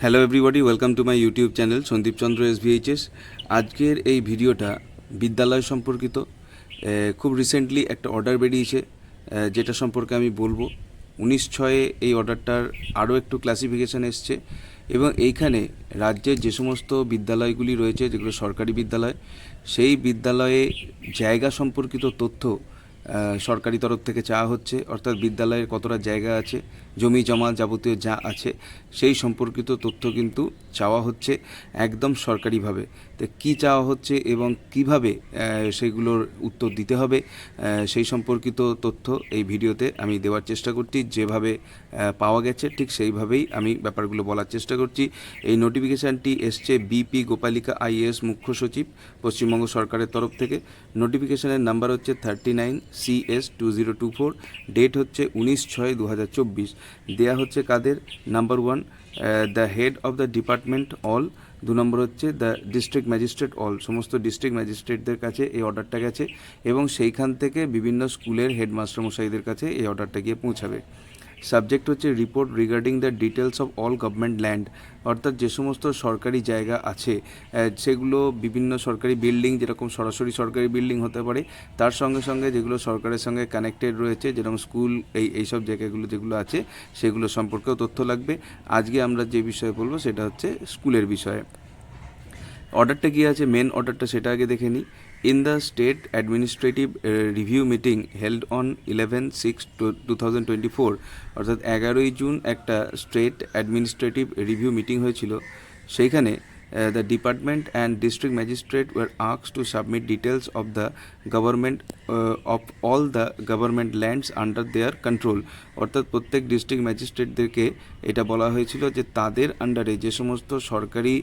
Hello everybody welcome to my YouTube channel Sandip Chandra S VHS আজকের এই ভিডিওটা বিদ্যালয় সম্পর্কিত। খুব রিসেন্টলি একটা অর্ডার বেরিয়েছে যেটা সম্পর্কে আমি বলব। উনিশ ছয়ে এই অর্ডারটার আরও একটু ক্লাসিফিকেশান এসছে এবং এইখানে রাজ্যের যে সমস্ত বিদ্যালয়গুলি রয়েছে, যেগুলো সরকারি বিদ্যালয়, সেই বিদ্যালয়ে জায়গা সম্পর্কিত তথ্য সরকারি তরফ থেকে চাওয়া হচ্ছে, অর্থাৎ বিদ্যালয়ের কতটা জায়গা আছে, জমি জমা যাবতীয় যা আছে, সেই সম্পর্কিত তথ্য কিন্তু চাওয়া হচ্ছে একদম সরকারিভাবে। তো কী চাওয়া হচ্ছে এবং কীভাবে সেগুলোর উত্তর দিতে হবে সেই সম্পর্কিত তথ্য এই ভিডিওতে আমি দেওয়ার চেষ্টা করছি। যেভাবে পাওয়া গেছে, ঠিক সেইভাবেই আমি ব্যাপারগুলো বলার চেষ্টা করছি। এই নোটিফিকেশানটি এসছে বিপি গোপালিকা আইএস মুখ্য সচিব, পশ্চিমবঙ্গ সরকারের তরফ থেকে। নোটিফিকেশানের নাম্বার হচ্ছে thirty nine CS two zero two four date হচ্ছে উনিশ ছয় দু হাজার চব্বিশ। দেয়া হচ্ছে কাদের? Number one the head of the department all দু নম্বর হচ্ছে দ্য ডিস্ট্রিক্ট ম্যাজিস্ট্রেট অল সমস্ত ডিস্ট্রিক্ট ম্যাজিস্ট্রেটদের কাছে এই অর্ডারটা গেছে এবং সেইখান থেকে বিভিন্ন স্কুলের হেডমাস্টার মশাইদের কাছে এই অর্ডারটা গিয়ে পৌঁছাবে। সাবজেক্ট হচ্ছে report regarding the details of all government land অর্থাৎ যে সমস্ত সরকারি জায়গা আছে সেগুলো বিভিন্ন সরকারি বিল্ডিং যেরকম সরাসরি সরকারি বিল্ডিং হতে পারে, তার সঙ্গে সঙ্গে যেগুলো সরকারের সঙ্গে কানেক্টেড রয়েছে, যেরকম স্কুল এই এইসব জায়গাগুলো যেগুলো আছে, সেগুলো সম্পর্কেও তথ্য লাগবে। আজকে আমরা যে বিষয়ে বলব সেটা হচ্ছে স্কুলের বিষয়ে। অর্ডারটা কী আছে? মেন অর্ডারটা সেটা আগে দেখে নিই। Review meeting held on eleven six two thousand twenty four অর্থাৎ এগারোই জুন একটা স্টেট অ্যাডমিনিস্ট্রেটিভ রিভিউ মিটিং হয়েছিল। সেইখানে the department and district magistrate were আক্স to submit details of the government of all the government lands under their control অর্থাৎ প্রত্যেক district ম্যাজিস্ট্রেটদেরকে এটা বলা হয়েছিল যে তাদের আন্ডারে যে সমস্ত সরকারি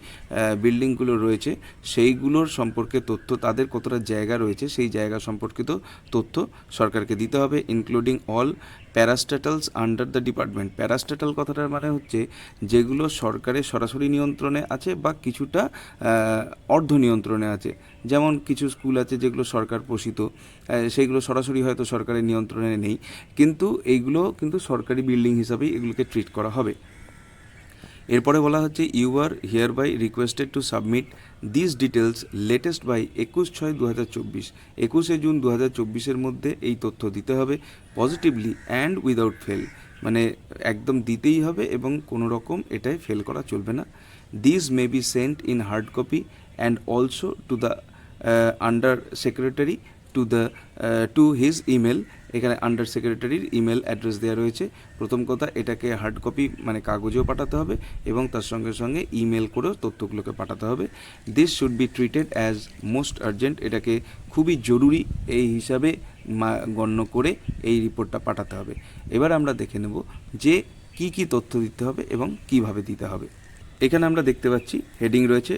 বিল্ডিংগুলো রয়েছে, সেইগুলোর সম্পর্কে তথ্য তাদের কতটা জায়গা রয়েছে, সেই জায়গা সম্পর্কিত তথ্য সরকারকে দিতে হবে including all parastatals under the department parastatal কথাটার মানে হচ্ছে যেগুলো সরকারের সরাসরি নিয়ন্ত্রণে আছে বা কিছুটা অর্ধ নিয়ন্ত্রণে আছে। যেমন কিছু স্কুল আছে যেগুলো সরকার পোষিত সেইগুলো সরাসরি হয়তো সরকারের নিয়ন্ত্রণে নেই, কিন্তু এইগুলো কিন্তু সরকারি বিল্ডিং হিসাবেই এগুলোকে ট্রিট করা হবে। এরপরে বলা হচ্ছে you are hereby requested to submit this details latest by একুশ ছয় দু হাজার চব্বিশ, একুশে জুন দু হাজার চব্বিশের মধ্যে এই তথ্য দিতে হবে পজিটিভলি অ্যান্ড উইদাউট ফেল মানে একদম দিতেই হবে এবং কোনো রকম এটাই ফেল করা চলবে না। This may be sent in hard copy and also to the under secretary to the to his email এখানে আন্ডার সেক্রেটারির ইমেল অ্যাড্রেস দেওয়া রয়েছে। প্রথম কথা, এটাকে হার্ড কপি মানে কাগজেও পাঠাতে হবে এবং তার সঙ্গে সঙ্গে ইমেল করেও তথ্যগুলোকে পাঠাতে হবে। This should be treated as most urgent এটাকে খুবই জরুরি এই হিসাবে গণ্য করে এই রিপোর্টটা পাঠাতে হবে। এবার আমরা দেখে নেব যে কি কি তথ্য দিতে হবে এবং কীভাবে দিতে হবে। এখানে আমরা দেখতে পাচ্ছি হেডিং রয়েছে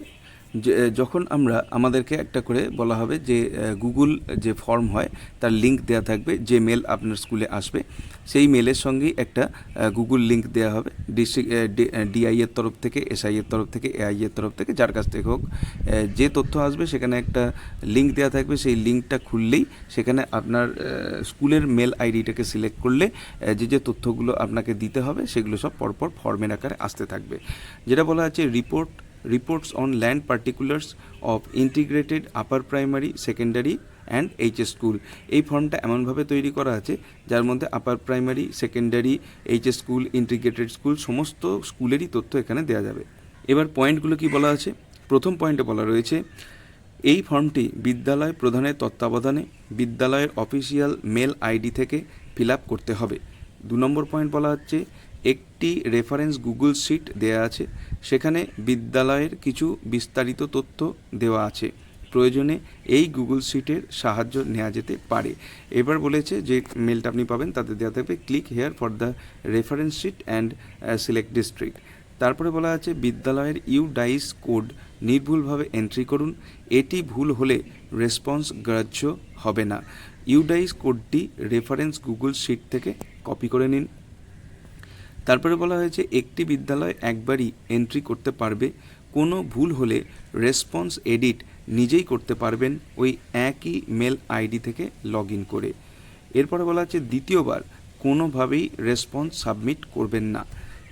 যখন আমরা আমাদেরকে একটা করে বলা হবে যে গুগল যে ফর্ম হয়, তার লিংক দেওয়া থাকবে, যে মেল আপনার স্কুলে আসবে, সেই মেলের সঙ্গেই একটা গুগল লিংক দেওয়া হবে ডিস্ট্রিক্ট ডিআই এর তরফ থেকে, এসআই এর তরফ থেকে, এআই এর তরফ থেকে, যার কাছ থেকে হোক যে তথ্য আসবে, সেখানে একটা লিংক দেওয়া থাকবে, সেই লিঙ্কটা খুললেই সেখানে আপনার স্কুলের মেল আইডিটাকে সিলেক্ট করলে যে যে তথ্যগুলো আপনাকে দিতে হবে, সেগুলো সব পরপর ফর্মের আকারে আসতে থাকবে। যেটা বলা আছে report reports on land particulars of integrated upper primary secondary and HS school এই ফর্মটা এমনভাবে তৈরি করা আছে, যার মধ্যে upper primary secondary HS school integrated school সমস্ত স্কুলেরই তথ্য এখানে দেওয়া যাবে। এবার পয়েন্টগুলো কি বলা আছে? প্রথম পয়েন্টে বলা রয়েছে, এই ফর্মটি বিদ্যালয় প্রধানের তত্ত্বাবধানে বিদ্যালয়ের অফিসিয়াল মেল আইডি থেকে ফিল করতে হবে। দু নম্বর পয়েন্ট বলা হচ্ছে একটি রেফারেন্স গুগল শিট দেয়া আছে। সেখানে বিদ্যালয়ের কিছু বিস্তারিত তথ্য দেওয়া আছে। প্রয়োজনে এই গুগল শিটের সাহায্য নেওয়া যেতে পারে। এবার বলেছে যে মেলটা আপনি পাবেন, তাতে দেওয়া থাকবে click here for the reference sheet and select district তারপরে বলা আছে, বিদ্যালয়ের ইউ ডাইস কোড নির্ভুলভাবে এন্ট্রি করুন। এটি ভুল হলে রেসপন্স গ্রাহ্য হবে না। ইউডাইস কোডটি রেফারেন্স গুগল শিট থেকে কপি করে নিন। তারপরে বলা হয়েছে, একটি বিদ্যালয় একবারই এন্ট্রি করতে পারবে। কোনো ভুল হলে রেসপন্স এডিট নিজেই করতে পারবেন ওই একই মেল আইডি থেকে লগ ইন করে। এরপরে বলা হচ্ছে, দ্বিতীয়বার কোনোভাবেই রেসপন্স সাবমিট করবেন না।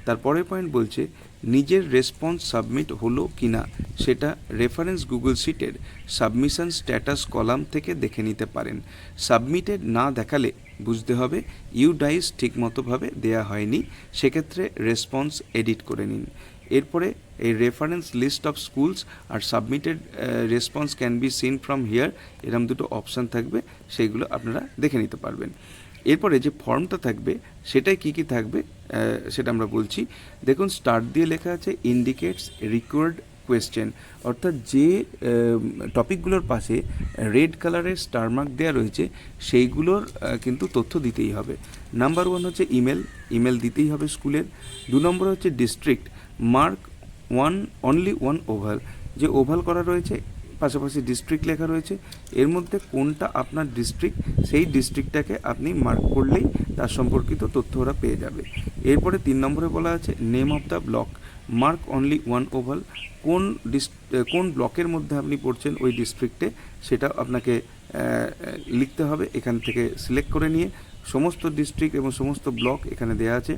তারপরের পয়েন্ট বলছে, নিজের রেসপন্স সাবমিট হলো কি না সেটা রেফারেন্স গুগল সিটের সাবমিশন স্ট্যাটাস কলাম থেকে দেখে নিতে পারেন। সাবমিটেড না দেখালে বুঝতে হবে। ইউ ডাইস ঠিকমতোভাবে দেয়া হয়নি। সেক্ষেত্রে রেসপন্স এডিট করে নিন। এরপরে এই reference list of schools are submitted response can be seen from here এরম দুটো অপশান থাকবে, সেইগুলো আপনারা দেখে নিতে পারবেন। এরপরে যে ফর্মটা থাকবে সেটাই কি কি থাকবে সেটা আমরা বলছি। দেখুন স্টার্ট দিয়ে লেখা আছে ইন্ডিকেটস রিকোয়ার্ড কোয়েশ্চেন অর্থাৎ যে টপিকগুলোর পাশে রেড কালারের স্টারমার্ক দেওয়া রয়েছে, সেইগুলোর কিন্তু তথ্য দিতেই হবে। নাম্বার ওয়ান হচ্ছে ইমেল ইমেল দিতেই হবে স্কুলের। দু নম্বর হচ্ছে district mark one only one oval যে ওভাল করা রয়েছে, পাশাপাশি ডিস্ট্রিক্ট লেখা রয়েছে, এর মধ্যে কোনটা আপনার ডিস্ট্রিক্ট সেই ডিস্ট্রিক্টটাকে আপনি মার্ক করলেই তার সম্পর্কিত তথ্য ওরা পেয়ে যাবে। এরপরে তিন নম্বরে বলা আছে name of the block mark only one oval. কোন ডিস- কোন ব্লকের মধ্যে আপনি পড়ছেন ওই ডিস্ট্রিক্টে, সেটা আপনাকে লিখতে হবে এখান থেকে সিলেক্ট করে নিয়ে। সমস্ত ডিস্ট্রিক্ট এবং সমস্ত ব্লক এখানে দেওয়া আছে।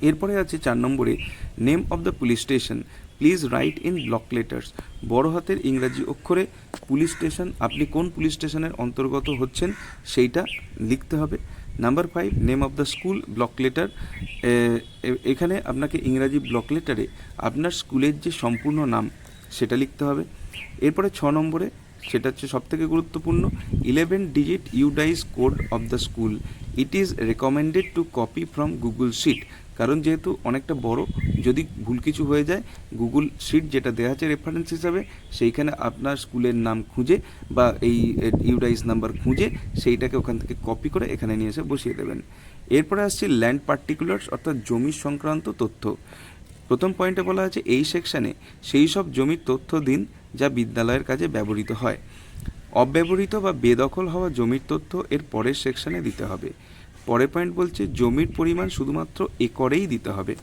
এরপরে আছে চার নম্বরে, name of the police station. Please write in block letters. বড় হাতের ইংরাজি অক্ষরে পুলিশ স্টেশন, আপনি কোন পুলিশ স্টেশনের অন্তর্গত হচ্ছেন, সেইটা লিখতে হবে। Number five name of the school block letter এখানে আপনাকে ইংরাজি ব্লক লেটারে আপনার স্কুলের যে সম্পূর্ণ নাম সেটা লিখতে হবে। এরপরে ছ নম্বরে, সেটা হচ্ছে সবথেকে গুরুত্বপূর্ণ eleven digit UDISE code of the school it is recommended to copy from Google sheet কারণ যেহেতু অনেকটা বড়, যদি ভুল কিছু হয়ে যায় গুগল শিট যেটা দেওয়া আছে রেফারেন্স হিসাবে, সেইখানে আপনার স্কুলের নাম খুঁজে বা এই ইউডাইস নাম্বার খুঁজে সেইটাকে ওখান থেকে কপি করে এখানে নিয়ে এসে বসিয়ে দেবেন। এরপরে আসছে ল্যান্ড পার্টিকুলার্স অর্থাৎ জমি সংক্রান্ত তথ্য। প্রথম পয়েন্টে বলা আছে এই সেকশানে সেই সব জমির তথ্য দিন যা বিদ্যালয়ের কাজে ব্যবহৃত হয়। অব্যবহৃত বা বেদখল হওয়া জমির তথ্য এর পরের সেকশানে দিতে হবে। পরের পয়েন্ট বলছে, জমির পরিমাণ শুধুমাত্র একরেই দিতে হবে।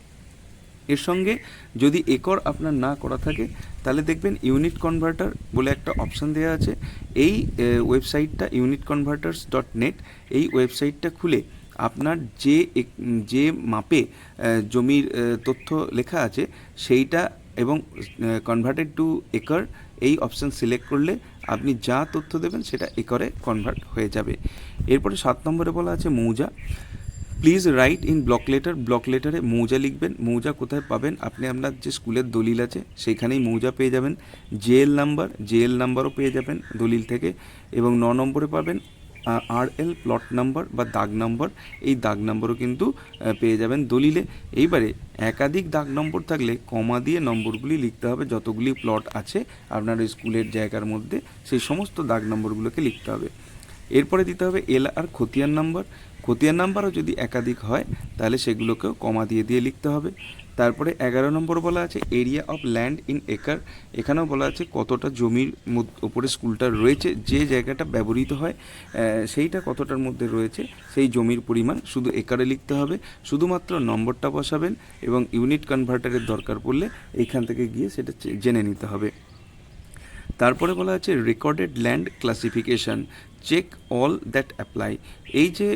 এর সঙ্গে যদি একর আপনার না করা থাকে, তাহলে দেখবেন ইউনিট কনভার্টার বলে একটা অপশান দেওয়া আছে। এই ওয়েবসাইটটা ইউনিট কনভার্টার্স ডট নেট এই ওয়েবসাইটটা খুলে আপনার যে যে মাপে জমির তথ্য লেখা আছে, সেইটা এবং কনভার্টেড টু একর, এই অপশান সিলেক্ট করলে আপনি যা তথ্য দেবেন সেটা একরে কনভার্ট হয়ে যাবে। এরপরে সাত নম্বরে বলা আছে mouza. Please write in block letter block লেটারে মৌজা লিখবেন, মৌজা কোথায় পাবেন? আপনি আপনার যে স্কুলের দলিল আছে, সেখানেই মৌজা পেয়ে যাবেন। জেএল নাম্বার জেএল নাম্বারও পেয়ে যাবেন দলিল থেকে। এবং ন নম্বরে পাবেন আর এল প্লট নাম্বার বা দাগ নম্বর এই দাগ নম্বরও কিন্তু পেয়ে যাবেন দলিলে। এইবারে একাধিক দাগ নম্বর থাকলে কমা দিয়ে নম্বরগুলি লিখতে হবে, যতগুলি প্লট আছে আপনার স্কুলের জায়গার মধ্যে, সেই সমস্ত দাগ নম্বরগুলোকে লিখতে হবে। এরপরে দিতে হবে এল আর খতিয়ান নাম্বার খতিয়ান নাম্বারও যদি একাধিক হয়, তাহলে সেগুলোকেও কমা দিয়ে দিয়ে লিখতে হবে। তারপরে এগারো নম্বর বলা আছে এরিয়া অফ ল্যান্ড ইন একার এখানেও বলা আছে, কতটা জমির ওপরে স্কুলটা রয়েছে, যে জায়গাটা ব্যবহৃত হয় সেইটা কতটার মধ্যে রয়েছে, সেই জমির পরিমাণ শুধু একারে লিখতে হবে, শুধুমাত্র নম্বরটা বসাবেন এবং ইউনিট কনভার্টারের দরকার পড়লে এইখান থেকে গিয়ে সেটা জেনে নিতে হবে। তারপরে বলা আছে recorded land classification check all that apply. এই যে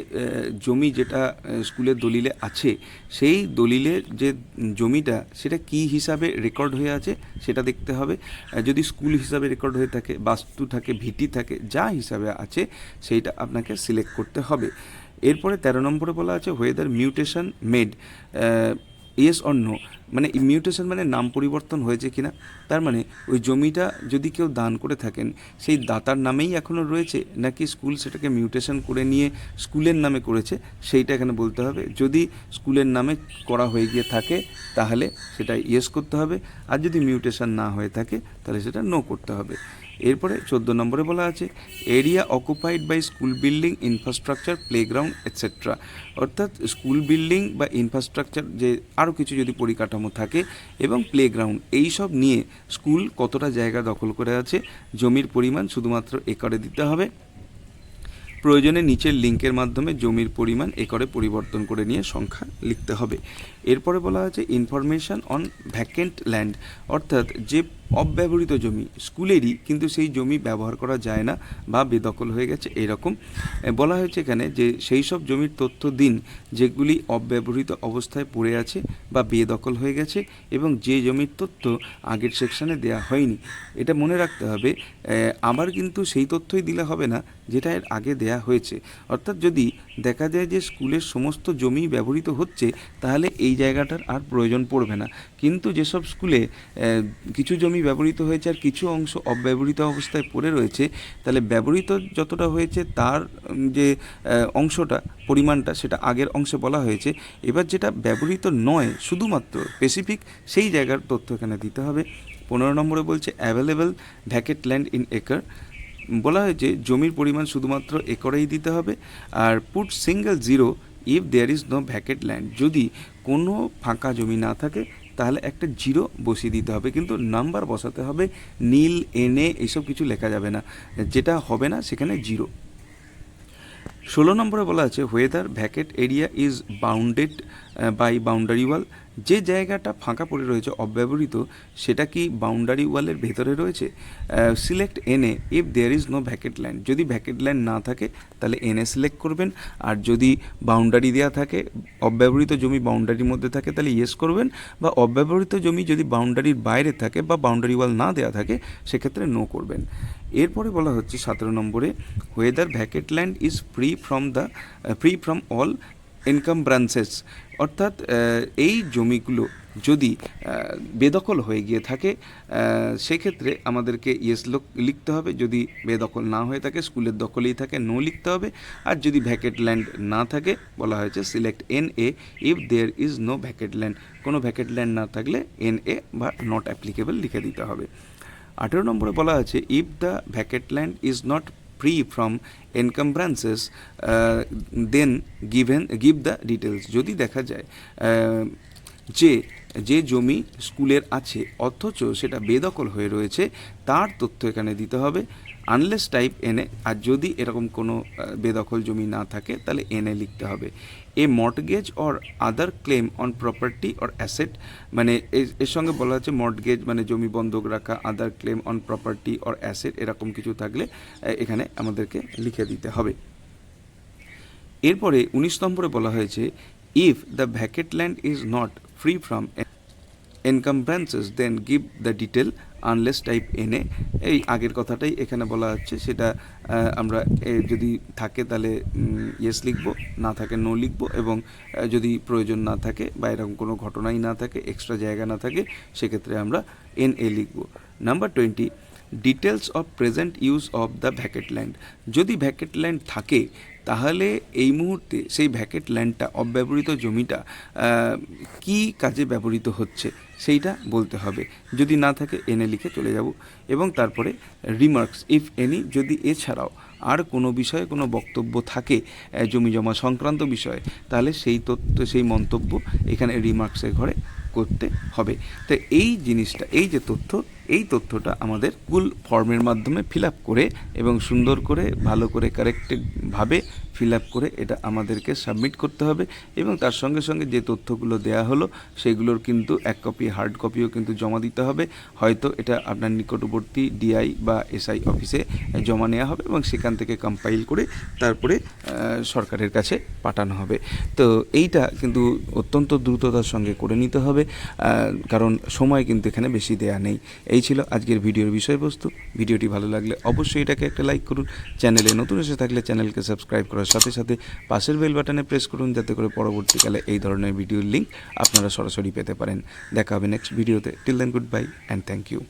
জমি যেটা স্কুলের দলিলে আছে, সেই দলিলের যে জমিটা, সেটা কি হিসাবে রেকর্ড হয়ে আছে সেটা দেখতে হবে। যদি স্কুল হিসাবে রেকর্ড হয়ে থাকে, বাস্তু থাকে, ভিটি থাকে, যা হিসাবে আছে, সেইটা আপনাকে সিলেক্ট করতে হবে। এরপরে তেরো নম্বরে বলা আছে whether mutation made yes or no মানে মিউটেশন মানে নাম পরিবর্তন হয়েছে কিনা? তার মানে ওই জমিটা যদি কেউ দান করে থাকেন, সেই দাতার নামেই এখনও রয়েছে, নাকি স্কুল সেটাকে মিউটেশন করে নিয়ে স্কুলের নামে করেছে, সেইটা এখানে বলতে হবে। যদি স্কুলের নামে করা হয়ে গিয়ে থাকে, তাহলে সেটা ইয়েস করতে হবে, আর যদি মিউটেশন না হয়ে থাকে, তাহলে সেটা নো করতে হবে। এরপরে চোদ্দ নম্বরে বলা আছে area occupied by school building infrastructure playground etcetera অর্থাৎ স্কুল বিল্ডিং বা ইনফ্রাস্ট্রাকচার যে আরও কিছু যদি পরিকাঠামো থাকে এবং প্লেগ্রাউন্ড এই সব নিয়ে স্কুল কতটা জায়গা দখল করে আছে, জমির পরিমাণ শুধুমাত্র একরে দিতে হবে। প্রয়োজনে নিচের লিঙ্কের মাধ্যমে জমির পরিমাণ একরে পরিবর্তন করে নিয়ে সংখ্যা লিখতে হবে। এরপরে বলা হয়েছে ইনফরমেশন অন ভ্যাকেন্ট ল্যান্ড অর্থাৎ যে অব্যবহৃত জমি, স্কুলেরই কিন্তু সেই জমি ব্যবহার করা যায় না বা বেদখল হয়ে গেছে এরকম। বলা হয়েছে এখানে যে সেই সব জমির তথ্য দিন যেগুলি অব্যবহৃত অবস্থায় পড়ে আছে বা বেদখল হয়ে গেছে এবং যে জমির তথ্য আগের সেকশনে দেওয়া হয়নি। এটা মনে রাখতে হবে আবার কিন্তু সেই তথ্যই দিলে হবে না যেটা এর আগে দেয়া হয়েছে। অর্থাৎ যদি দেখা যায় যে স্কুলের সমস্ত জমি ব্যবহৃত হচ্ছে, তাহলে এই জায়গাটার আর প্রয়োজন পড়বে না। কিন্তু যেসব স্কুলে কিছু জমি ব্যবহৃত হয়েছে আর কিছু অংশ অব্যবহৃত অবস্থায় পড়ে রয়েছে, তাহলে ব্যবহৃত যতটা হয়েছে তার যে অংশটা, পরিমাণটা সেটা আগের অংশে বলা হয়েছে। এবার যেটা ব্যবহৃত নয়, শুধুমাত্র স্পেসিফিক সেই জায়গার তথ্য এখানে দিতে হবে। পনেরো নম্বরে বলছে available vacant land in acre বলা হয়েছে জমির পরিমাণ শুধুমাত্র একরেই দিতে হবে আর put single zero if there is no vacant land যদি কোনো ফাঁকা জমি না থাকে তাহলে একটা জিরো বসিয়ে দিতে হবে। কিন্তু নাম্বার বসাতে হবে, নীল এনে এসব কিছু লেখা যাবে না। যেটা হবে না, সেখানে জিরো। ষোলো নম্বরে বলা আছে whether vacant area is bounded by boundary wall যে জায়গাটা ফাঁকা পড়ে রয়েছে, অব্যবহৃত, সেটা কি বাউন্ডারি ওয়ালের ভেতরে রয়েছে? Select NA if there is no vacant land যদি ভ্যাকেট ল্যান্ড না থাকে, তাহলে এনে সিলেক্ট করবেন, আর যদি বাউন্ডারি দেওয়া থাকে, অব্যবহৃত জমি বাউন্ডারির মধ্যে থাকে, তাহলে ইয়েস করবেন, বা অব্যবহৃত জমি যদি বাউন্ডারির বাইরে থাকে, বা বাউন্ডারি ওয়াল না দেওয়া থাকে, সেক্ষেত্রে নো করবেন। এরপরে বলা হচ্ছে, সতেরো নম্বরে whether vacant land is free from the free from all encumbrances অর্থাৎ এই জমিগুলো যদি বেদখল হয়ে গিয়ে থাকে সেক্ষেত্রে আমাদেরকে ইয়েস লিখতে হবে। যদি বেদখল না হয়ে থাকে, স্কুলের দখলেই থাকে, নো লিখতে হবে। আর যদি ভ্যাকেট ল্যান্ড না থাকে, বলা হয়েছে select N A if there is no vacant land. কোনো ভ্যাকেট ল্যান্ড না থাকলে এন এ বা নট অ্যাপ্লিকেবল লিখে দিতে হবে। আঠেরো নম্বরে বলা আছে if the vacant land is not free from uh, then given give the details যদি দেখা যায় আহ, যে যে জমি স্কুলের আছে অথচ সেটা বেদখল হয়ে রয়েছে তার তথ্য এখানে দিতে হবে। আনলেস টাইপ এনে আর যদি এরকম কোনো আহ, বেদখল জমি না থাকে তাহলে এনে লিখতে হবে। A mortgage or other claim on property or asset মানে এর- সঙ্গে বলা হচ্ছে মর্টগেজ মানে জমি বন্ধক রাখা other claim on property or asset এরকম কিছু থাকলে এখানে আমাদেরকে লিখে দিতে হবে। এরপরে উনিশ নম্বরে বলা হয়েছে if the vacant land is not free from encumbrances then give the detail unless type NA এই আগের কথাটাই এখানে বলা হচ্ছে সেটা আমরা যদি থাকে তাহলে ইয়েস লিখব, না থাকে নো লিখব, এবং যদি প্রয়োজন না থাকে বা এরকম কোনো ঘটনাই না থাকে এক্সট্রা জায়গা না থাকে, সেক্ষেত্রে আমরা এন এ লিখব। Number twenty details of present use of the vacant land যদি ভ্যাকেট ল্যান্ড থাকে তাহলে এই মুহূর্তে সেই ভ্যাকেট ল্যান্ডটা, অব্যবহৃত জমিটা কি কাজে ব্যবহৃত হচ্ছে সেইটা বলতে হবে। যদি না থাকে এনে লিখে চলে যাব এবং তারপরে রিমার্কস ইফ এনি যদি এছাড়াও আর কোনো বিষয়ে কোনো বক্তব্য থাকে জমি জমা সংক্রান্ত বিষয়ে, তাহলে সেই তথ্য, সেই মন্তব্য এখানে রিমার্কসের ঘরে করতে হবে। তো এই জিনিসটা, এই যে তথ্য এই তথ্যটা আমাদের কুল ফর্মের মাধ্যমে ফিল করে এবং সুন্দর করে, ভালো করে কারেক্টেডভাবে ফিল করে এটা আমাদেরকে সাবমিট করতে হবে এবং তার সঙ্গে সঙ্গে যে তথ্যগুলো দেয়া হলো সেগুলোর কিন্তু এক কপি হার্ড কপিও কিন্তু জমা দিতে হবে। হয়তো এটা আপনার নিকটবর্তী ডিআই বা এসআই অফিসে জমা নেওয়া হবে এবং সেখান থেকে কম্পাইল করে তারপরে সরকারের কাছে পাঠানো হবে। তো এইটা কিন্তু অত্যন্ত দ্রুততার সঙ্গে করে নিতে হবে কারণ সময় কিন্তু এখানে বেশি দেয়া নেই। ছিল আজকের ভিডিওর বিষয়বস্তু। ভিডিওটি ভালো লাগলে অবশ্যই এটাকে একটা লাইক করুন। চ্যানেলে নতুন এসে থাকলে চ্যানেলকে সাবস্ক্রাইব করার সাথে সাথে পাশের বেল বাটনে প্রেস করুন যাতে করে পরবর্তীকালে এই ধরনের ভিডিওর লিঙ্ক আপনারা সরাসরি পেতে পারেন। দেখা হবে নেক্সট ভিডিওতে। Till then goodbye and thank you